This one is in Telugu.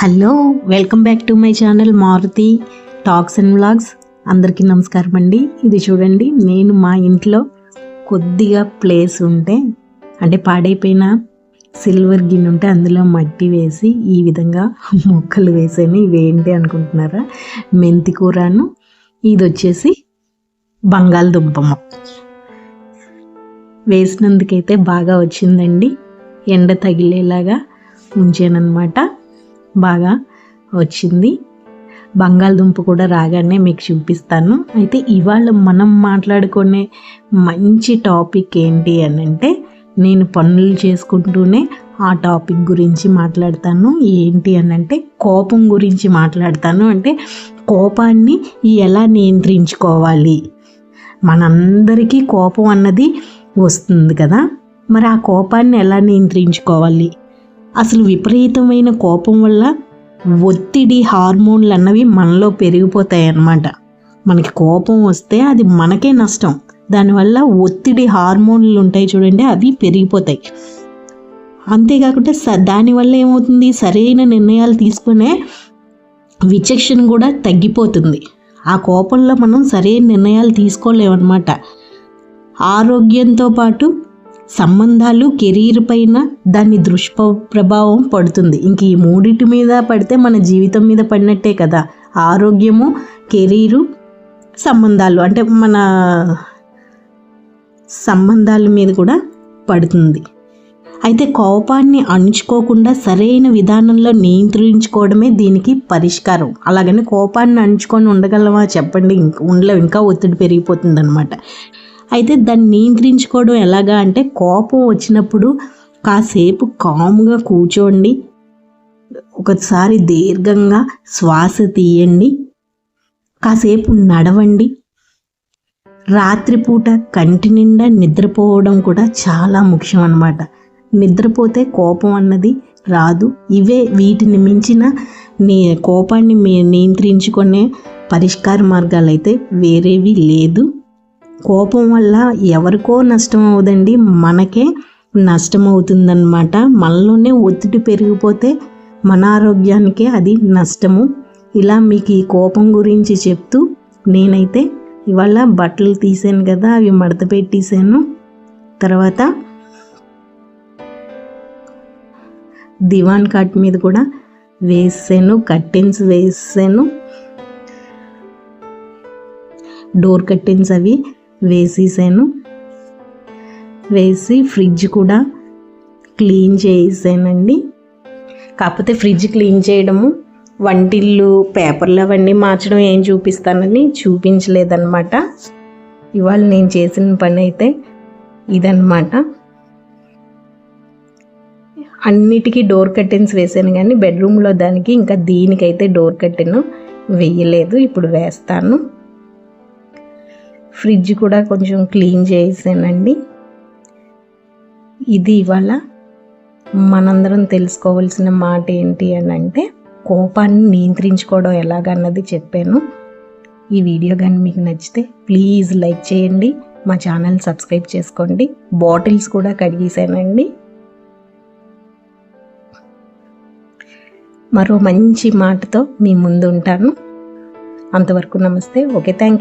Hello welcome back to my channel Maruti talks and vlogs. అందరికీ నమస్కారం అండి. ఇది చూడండి నేను మా ఇంట్లో కొద్దిగా ప్లేస్ ఉంటే అంటే పాడైపోయిన సిల్వర్ గిన్నె ఉంటే అందులో మట్టి వేసి ఈ విధంగా మొక్కలు వేసాను ఇవేంటి అనుకుంటున్నారా? మెంతి కూరను. ఇది వచ్చేసి బంగాళదుంప వేసినందుకైతే బాగా వచ్చిందండి. ఎండ తగిలేలాగా ఉంచానన్నమాట. బాగా వచ్చింది. బంగాళదుంప కూడా రాగానే మీకు చూపిస్తాను. అయితే ఇవాళ మనం మాట్లాడుకునే మంచి టాపిక్ ఏంటి అని అంటే నేను పనులు చేసుకుంటూనే ఆ టాపిక్ గురించి మాట్లాడతాను. ఏంటి అని అంటే కోపం గురించి మాట్లాడతాను. అంటే కోపాన్ని ఎలా నియంత్రించుకోవాలి? మనందరికీ కోపం అన్నది వస్తుంది కదా. మరి ఆ కోపాన్ని ఎలా నియంత్రించుకోవాలి? అసలు విపరీతమైన కోపం వల్ల ఒత్తిడి హార్మోన్లు అన్నవి మనలో పెరిగిపోతాయి అన్నమాట మనకి కోపం వస్తే అది మనకే నష్టం. దానివల్ల ఒత్తిడి హార్మోన్లు ఉంటాయి చూడండి అవి పెరిగిపోతాయి. అంతేకాకుండా స దానివల్ల ఏమవుతుంది? సరైన నిర్ణయాలు తీసుకునే విచక్షణ కూడా తగ్గిపోతుంది. ఆ కోపంలో మనం సరైన నిర్ణయాలు తీసుకోలేమన్నమాట. ఆరోగ్యంతో పాటు సంబంధాలు కెరీర్ పైన దాని దుష్ప ప్రభావం పడుతుంది. ఇంక ఈ మూడింటి మీద పడితే మన జీవితం మీద పడినట్టే కదా. ఆరోగ్యము కెరీరు సంబంధాలు అంటే మన సంబంధాల మీద కూడా పడుతుంది. అయితే కోపాన్ని అణుచుకోకుండా సరైన విధానంలో నియంత్రించుకోవడమే దీనికి పరిష్కారం. అలాగని కోపాన్ని అణుచుకొని ఉండగలమా చెప్పండి. ఇంకా ఉండలేవు ఇంకా ఒత్తిడి పెరిగిపోతుంది అనమాట అయితే దాన్ని నియంత్రించుకోవడం ఎలాగా అంటే కోపం వచ్చినప్పుడు కాసేపు కామ్గా కూర్చోండి. ఒకసారి దీర్ఘంగా శ్వాస తీయండి. కాసేపు నడవండి. రాత్రిపూట కంటి నిండా నిద్రపోవడం కూడా చాలా ముఖ్యం అన్నమాట. నిద్రపోతే కోపం అన్నది రాదు. ఇవే వీటిని మించిన నీ కోపాన్ని నియంత్రించుకునే పరిష్కార మార్గాలు అయితే వేరేవి లేదు. కోపం వల్ల ఎవరికో నష్టం అవదండి మనకే నష్టం అవుతుందన్నమాట. మనలోనే ఒత్తిడి పెరిగిపోతే మన ఆరోగ్యానికే అది నష్టము. ఇలా మీకు ఈ కోపం గురించి చెప్తూ నేనైతే ఇవాళ బట్టలు తీసాను కదా అవి మడత పెట్టేశాను. తర్వాత దివాన్ కాట్ మీద కూడా వేసాను కర్టెన్స్ వేసాను డోర్ కర్టెన్స్ అవి వేసేసాను. వేసి ఫ్రిడ్జ్ కూడా క్లీన్ చేసానండి కాకపోతే ఫ్రిడ్జ్ క్లీన్ చేయడము వంటిల్లు పేపర్లు అవన్నీ మార్చడం ఏం చూపిస్తానని చూపించలేదన్నమాట. ఇవాళ నేను చేసిన పని అయితే ఇదన్నమాట. అన్నిటికీ డోర్ కర్టెన్స్ వేసాను కానీ బెడ్రూమ్లో దానికి ఇంకా దీనికైతే డోర్ కర్టెన్ వేయలేదు ఇప్పుడు వేస్తాను. ఫ్రిడ్జ్ కూడా కొంచెం క్లీన్ చేసానండి. ఇది ఇవాళ మనందరం తెలుసుకోవాల్సిన మాట ఏంటి అని అంటే కోపాన్ని నియంత్రించుకోవడం ఎలాగన్నది చెప్పాను. ఈ వీడియో కానీ మీకు నచ్చితే ప్లీజ్ లైక్ చేయండి. మా ఛానల్ సబ్స్క్రైబ్ చేసుకోండి. బాటిల్స్ కూడా కడిగేసానండి. మరో మంచి మాటతో మీ ముందు ఉంటాను అంతవరకు నమస్తే. Okay thank you.